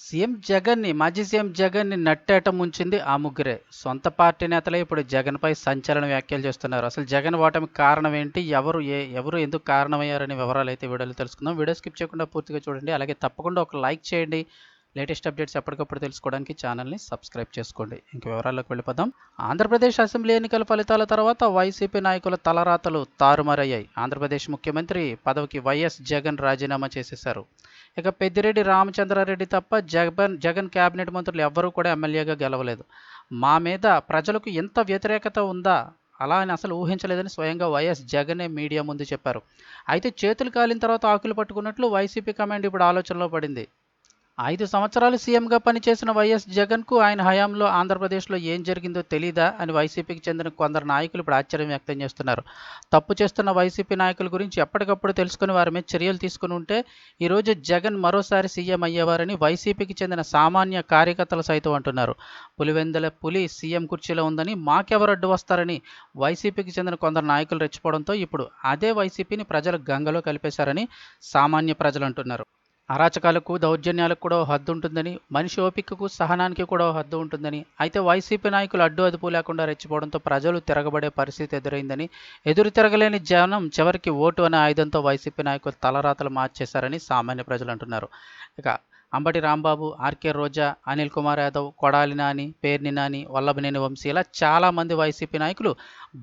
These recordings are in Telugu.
సీఎం జగన్‌ని మాజీ సీఎం జగన్‌ని నట్టేట ముంచింది ఆ ముగ్గురే. సొంత పార్టీ నేతలే ఇప్పుడు జగన్‌పై సంచలన వ్యాఖ్యలు చేస్తున్నారు. అసలు జగన్ ఓటమి కారణం ఏంటి? ఎవరు ఏ ఎవరు ఎందుకు కారణమయ్యారనే అయితే వీడియోలో తెలుసుకుందాం. వీడియో స్కిప్ చేయకుండా పూర్తిగా చూడండి. అలాగే తప్పకుండా ఒక లైక్ చేయండి. లేటెస్ట్ అప్డేట్స్ ఎప్పటికప్పుడు తెలుసుకోవడానికి ఛానల్‌ని సబ్స్క్రైబ్ చేసుకోండి. ఇంక వివరాల్లోకి వెళ్ళిపోదాం. ఆంధ్రప్రదేశ్ అసెంబ్లీ ఎన్నికల ఫలితాల తర్వాత వైసీపీ నాయకుల తలరాతలు తారుమారయ్యాయి. ఆంధ్రప్రదేశ్ ముఖ్యమంత్రి పదవికి వైఎస్ జగన్ రాజీనామా చేసేశారు. ఇక పెద్దిరెడ్డి రామచంద్రారెడ్డి తప్ప జగన్ జగన్ కేబినెట్ మంత్రులు ఎవ్వరూ కూడా ఎమ్మెల్యేగా గెలవలేదు. మా మీద ప్రజలకు ఎంత వ్యతిరేకత ఉందా? అలా అని అసలు ఊహించలేదని స్వయంగా వైఎస్ జగనే మీడియా ముందు చెప్పారు. అయితే చేతులు కాలిన తర్వాత ఆకులు పట్టుకున్నట్లు వైసీపీ కమాండ్ ఇప్పుడు ఆలోచనలో పడింది. ఐదు సంవత్సరాలు సీఎంగా పనిచేసిన వైఎస్ జగన్‌కు ఆయన హయాంలో ఆంధ్రప్రదేశ్‌లో ఏం జరిగిందో తెలీదా? అని వైసీపీకి చెందిన కొందరు నాయకులు ఇప్పుడు ఆశ్చర్యం వ్యక్తం చేస్తున్నారు. తప్పు చేస్తున్న వైసీపీ నాయకుల గురించి ఎప్పటికప్పుడు తెలుసుకుని వారి మీద చర్యలు తీసుకుని ఉంటే ఈరోజు జగన్ మరోసారి సీఎం అయ్యేవారని వైసీపీకి చెందిన సామాన్య కార్యకర్తలు సైతం అంటున్నారు. పులివెందుల పులి సీఎం కుర్చీలో ఉందని మాకెవరు అడ్డు వస్తారని వైసీపీకి చెందిన కొందరు నాయకులు రెచ్చిపోవడంతో ఇప్పుడు అదే వైసీపీని ప్రజలు గంగలో కలిపేశారని సామాన్య ప్రజలు అంటున్నారు. అరాచకాలకు, దౌర్జన్యాలకు కూడా ఓ హద్దు ఉంటుందని, మనిషి ఓపికకు, సహనానికి కూడా ఓ హద్దు ఉంటుందని, అయితే వైసీపీ నాయకులు అడ్డు అదుపు లేకుండా రెచ్చిపోవడంతో ప్రజలు తిరగబడే పరిస్థితి ఎదురైందని, ఎదురు తిరగలేని జనం చివరికి ఓటు అనే ఆయుధంతో వైసీపీ నాయకులు తలరాతలు మార్చేశారని సామాన్య ప్రజలు అంటున్నారు. ఇక అంబటి రాంబాబు, ఆర్కే రోజా, అనిల్ కుమార్ యాదవ్, కొడాలి నాని, పేర్ని నాని, వల్లభనేని వంశీ ఇలా చాలామంది వైసీపీ నాయకులు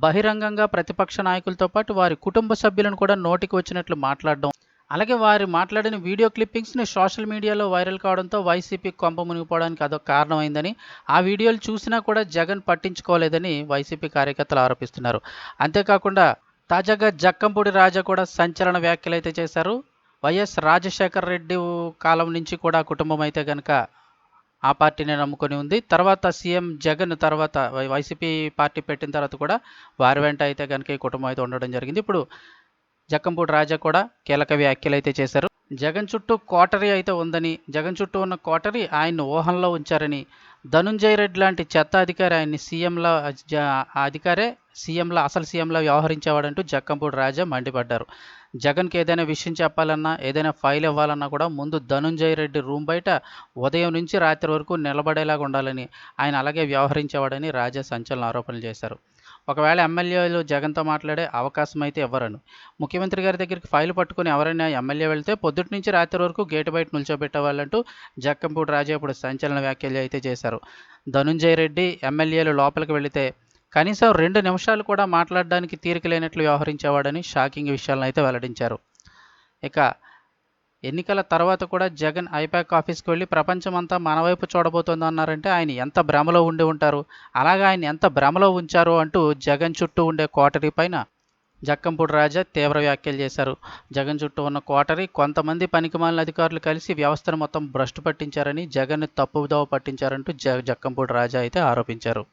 బహిరంగంగా ప్రతిపక్ష నాయకులతో పాటు వారి కుటుంబ సభ్యులను కూడా నోటికి వచ్చినట్లు మాట్లాడడం అలాగే వారు మాట్లాడిన వీడియో క్లిప్పింగ్స్‌ని సోషల్ మీడియాలో వైరల్ కావడంతో వైసీపీ కొంప మునిగిపోవడానికి అదొక కారణమైందని, ఆ వీడియోలు చూసినా కూడా జగన్ పట్టించుకోలేదని వైసీపీ కార్యకర్తలు ఆరోపిస్తున్నారు. అంతేకాకుండా తాజాగా జక్కంపూడి రాజా కూడా సంచలన వ్యాఖ్యలైతే చేశారు. వైఎస్ రాజశేఖర రెడ్డి కాలం నుంచి కూడా కుటుంబం అయితే కనుక ఆ పార్టీని నమ్ముకొని ఉంది. తర్వాత సీఎం జగన్ తర్వాత వై వైసీపీ పార్టీ పెట్టిన తర్వాత కూడా వారి వెంట అయితే గనక ఈ కుటుంబం అయితే ఉండడం జరిగింది. ఇప్పుడు జక్కంపూడి రాజా కూడా కీలక వ్యాఖ్యలైతే చేశారు. జగన్ చుట్టూ కోటరీ అయితే ఉందని, జగన్ చుట్టూ ఉన్న కోటరీ ఆయన్ని ఊహంలో ఉంచారని, ధనుంజయ రెడ్డి లాంటి చెత్త అధికారి ఆయన్ని సీఎంలా అధికారే సీఎంలా అసలు సీఎంలా వ్యవహరించేవాడంటూ జక్కంపూడి రాజా మండిపడ్డారు. జగన్‌కి ఏదైనా విషయం చెప్పాలన్నా, ఏదైనా ఫైల్ ఇవ్వాలన్నా కూడా ముందు ధనుంజయ రెడ్డి రూమ్ బయట ఉదయం నుంచి రాత్రి వరకు నిలబడేలాగా ఉండాలని, ఆయన అలాగే వ్యవహరించేవాడని రాజా సంచలన ఆరోపణలు చేశారు. ఒకవేళ ఎమ్మెల్యేలు జగన్‌తో మాట్లాడే అవకాశం అయితే ఇవ్వరని, ముఖ్యమంత్రి గారి దగ్గరికి ఫైల్ పట్టుకుని ఎవరైనా ఎమ్మెల్యే వెళ్తే పొద్దుటి నుంచి రాత్రి వరకు గేటు బయట నిల్చోబెట్టేవాళ్ళంటూ జక్కంపూడి రాజా ఇప్పుడు సంచలన వ్యాఖ్యలు అయితే చేశారు. ధనుంజయ రెడ్డి ఎమ్మెల్యేలు లోపలికి వెళితే కనీసం రెండు నిమిషాలు కూడా మాట్లాడడానికి తీరిక లేనట్లు వ్యవహరించేవాడని షాకింగ్ విషయాలను అయితే వెల్లడించారు. ఇక ఎన్నికల తర్వాత కూడా జగన్ ఐపాక్ ఆఫీస్‌కి వెళ్ళి ప్రపంచమంతా మన వైపు చూడబోతోందన్నారంటే ఆయన ఎంత భ్రమలో ఉండి ఉంటారు? అలాగే ఆయన ఎంత భ్రమలో ఉంచారో అంటూ జగన్ చుట్టూ ఉండే కోటరీ పైన జక్కంపూడి రాజా తీవ్ర వ్యాఖ్యలు చేశారు. జగన్ చుట్టూ ఉన్న కోటరీ కొంతమంది పనికిమాలిన అధికారులు కలిసి వ్యవస్థను మొత్తం భ్రష్టు పట్టించారని, జగన్ తప్పుదోవ పట్టించారంటూ జ జక్కంపూడి రాజా అయితే ఆరోపించారు.